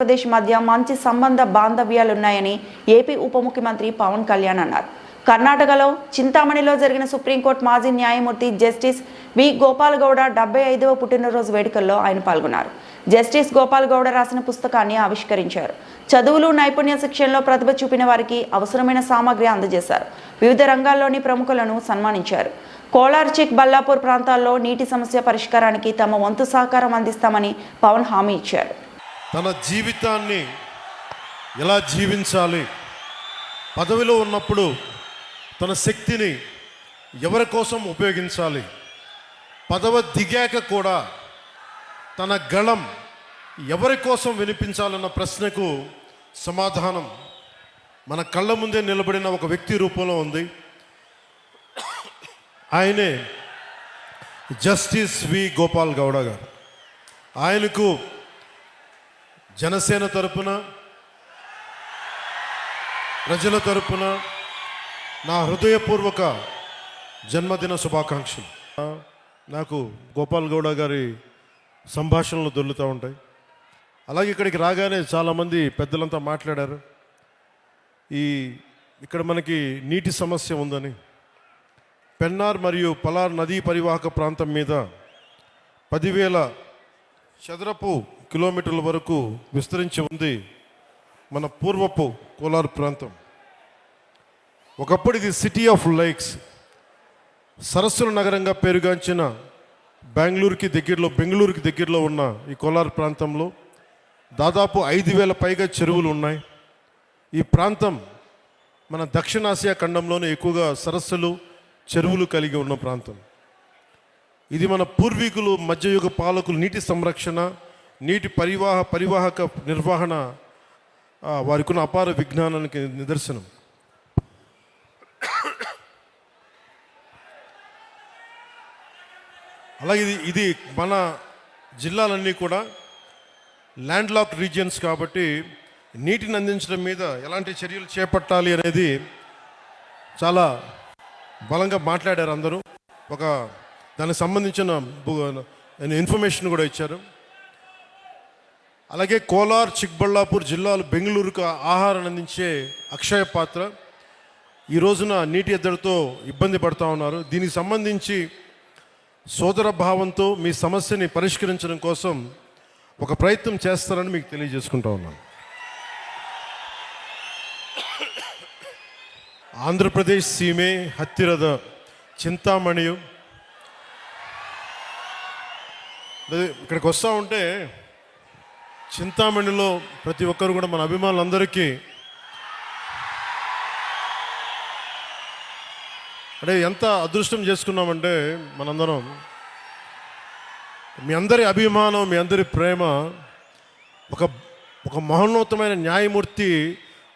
ఆంధ్రప్రదేశ్ మధ్య మంచి సంబంధ బాంధవ్యాలున్నాయని ఏపీ ఉప ముఖ్యమంత్రి పవన్ కళ్యాణ్ అన్నారు. కర్ణాటకలో చింతామణిలో జరిగిన సుప్రీంకోర్టు మాజీ న్యాయమూర్తి జస్టిస్ వి గోపాల్ గౌడ డెబ్బై ఐదవ పుట్టినరోజు వేడుకల్లో ఆయన పాల్గొన్నారు. జస్టిస్ గోపాల్ గౌడ రాసిన పుస్తకాన్ని ఆవిష్కరించారు. చదువులు నైపుణ్య శిక్షణలో ప్రతిభ చూపిన వారికి అవసరమైన సామాగ్రి అందజేశారు. వివిధ రంగాల్లోని ప్రముఖులను సన్మానించారు. కోలార్ చిక్ బల్లాపూర్ ప్రాంతాల్లో నీటి సమస్య పరిష్కారానికి తమ వంతు సహకారం అందిస్తామని పవన్ హామీ ఇచ్చారు. తన జీవితాన్ని ఎలా జీవించాలి? పదవిలో ఉన్నప్పుడు తన శక్తిని ఎవరి కోసం ఉపయోగించాలి? పదవ దిగాక కూడా తన గళం ఎవరి కోసం వినిపించాలన్న ప్రశ్నకు సమాధానం మన కళ్ళ ముందే నిలబడిన ఒక వ్యక్తి రూపంలో ఉంది. ఆయనే జస్టిస్ వి. గోపాల్ గౌడ గారు. ఆయనకు జనసేన తరపున ప్రజల తరపున నా హృదయపూర్వక జన్మదిన శుభాకాంక్షలు. నాకు గోపాల్ గౌడ గారి సంభాషణలు దొల్లుతూ ఉంటాయి. అలాగే ఇక్కడికి రాగానే చాలామంది పెద్దలంతా మాట్లాడారు. ఈ ఇక్కడ మనకి నీటి సమస్య ఉందని. పెన్నార్ మరియు పలార్ నదీ పరివాహక ప్రాంతం మీద పదివేల చదరపు కిలోమీటర్ల వరకు విస్తరించి ఉంది మన పూర్వపు కోలార్ ప్రాంతం. ఒకప్పుడు ఇది సిటీ ఆఫ్ లైక్స్ సరస్సుల నగరంగా పేరుగాంచిన బెంగళూరుకి దగ్గరలో బెంగళూరుకి దగ్గరలో ఉన్న ఈ కోలార్ ప్రాంతంలో దాదాపు ఐదు వేల పైగా చెరువులు ఉన్నాయి. ఈ ప్రాంతం మన దక్షిణాసియా ఖండంలోనే ఎక్కువగా సరస్సులు చెరువులు కలిగి ఉన్న ప్రాంతం. ఇది మన పూర్వీకులు మధ్యయుగ పాలకులు నీటి సంరక్షణ నీటి పరివాహ పరివాహక నిర్వహణ వారికి ఉన్న అపార విజ్ఞానానికి నిదర్శనం. అలాగే ఇది ఇది మన జిల్లాలన్నీ కూడా ల్యాండ్ లాక్ రీజియన్స్ కాబట్టి నీటిని అందించడం మీద ఎలాంటి చర్యలు చేపట్టాలి అనేది చాలా బలంగా మాట్లాడారు అందరూ. ఒక దానికి సంబంధించిన ఇన్ఫర్మేషన్ కూడా ఇచ్చారు. అలాగే కోలార్ చిక్బళ్ళాపూర్ జిల్లాలు బెంగళూరుకు ఆహారాన్ని అందించే అక్షయ పాత్ర. ఈ రోజున నీటి ఎద్దడితో ఇబ్బంది పడుతూ ఉన్నారు. దీనికి సంబంధించి సోదర భావంతో మీ సమస్యని పరిష్కరించడం కోసం ఒక ప్రయత్నం చేస్తారని మీకు తెలియజేసుకుంటా ఉన్నాను. ఆంధ్రప్రదేశ్ సీమే హత్తిరథ చింతామణియు. ఇక్కడికి వస్తూ ఉంటే చింతామణిలో ప్రతి ఒక్కరు కూడా మన అభిమానులందరికీ అంటే ఎంత అదృష్టం చేసుకున్నామంటే మనందరం మీ అందరి అభిమానం మీ అందరి ప్రేమ ఒక ఒక మహోన్నతమైన న్యాయమూర్తి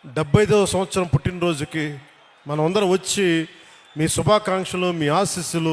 డెబ్బై ఐదవ సంవత్సరం పుట్టినరోజుకి మనం అందరం వచ్చి మీ శుభాకాంక్షలు మీ ఆశీస్సులు